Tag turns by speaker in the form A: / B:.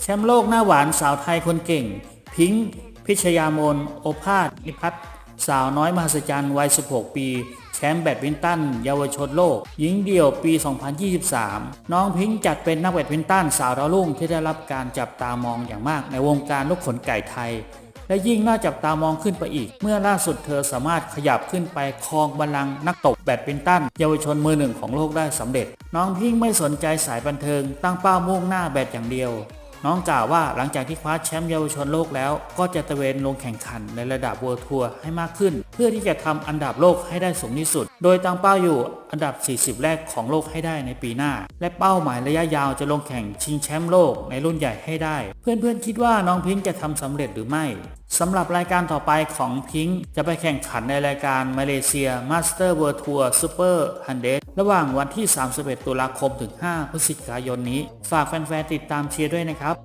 A: แชมป์โลกหน้าหวานสาวไทยคนเก่ง พิงค์พิชยามนโอภาสนิพัฒน์สาวน้อยมหัศจรรย์วัย 16 ปี แชมป์แบดมินตัน เยาวชนโลก หญิงเดี่ยวปี 2023 น้องพิงค์จัดเป็นนักแบดมินตันสาวดาวรุ่งที่ได้รับการจับตามองอย่างมากในวงการลูกขนไก่ไทย และยิ่งน่าจับตามองขึ้นไปอีก เมื่อล่าสุดเธอสามารถขยับขึ้นไปครองบัลลังก์นักตบแบดมินตัน เยาวชนมือหนึ่งของโลกได้สำเร็จ น้องพิงค์ไม่สนใจสายบันเทิงตั้งเป้ามุ่งหน้าแบดอย่างเดียว น้องกล่าวว่าหลังจากที่คว้าแชมป์เยาวชนโลกแล้ว ก็จะตะเวนลงแข่งขันในระดับ World Tour ให้มากขึ้นเพื่อที่จะทำอันดับโลกให้ได้สูงที่สุด โดยตั้งเป้าอยู่อันดับ 40 แรกของโลกให้ได้ในปีหน้า และเป้าหมายระยะยาวจะลงแข่งชิงแชมป์โลกในรุ่นใหญ่ให้ได้ เพื่อนๆคิดว่าน้องพิงค์จะทำสำเร็จหรือไม่สำหรับรายการต่อไปของพิงค์จะไปแข่งขันในรายการมาเลเซีย Master World Tour Super 100ระหว่างวันที่ 31 ตุลาคมถึง 5 พฤศจิกายนนี้ ฝากแฟนๆติดตามเชียร์ด้วยนะครับ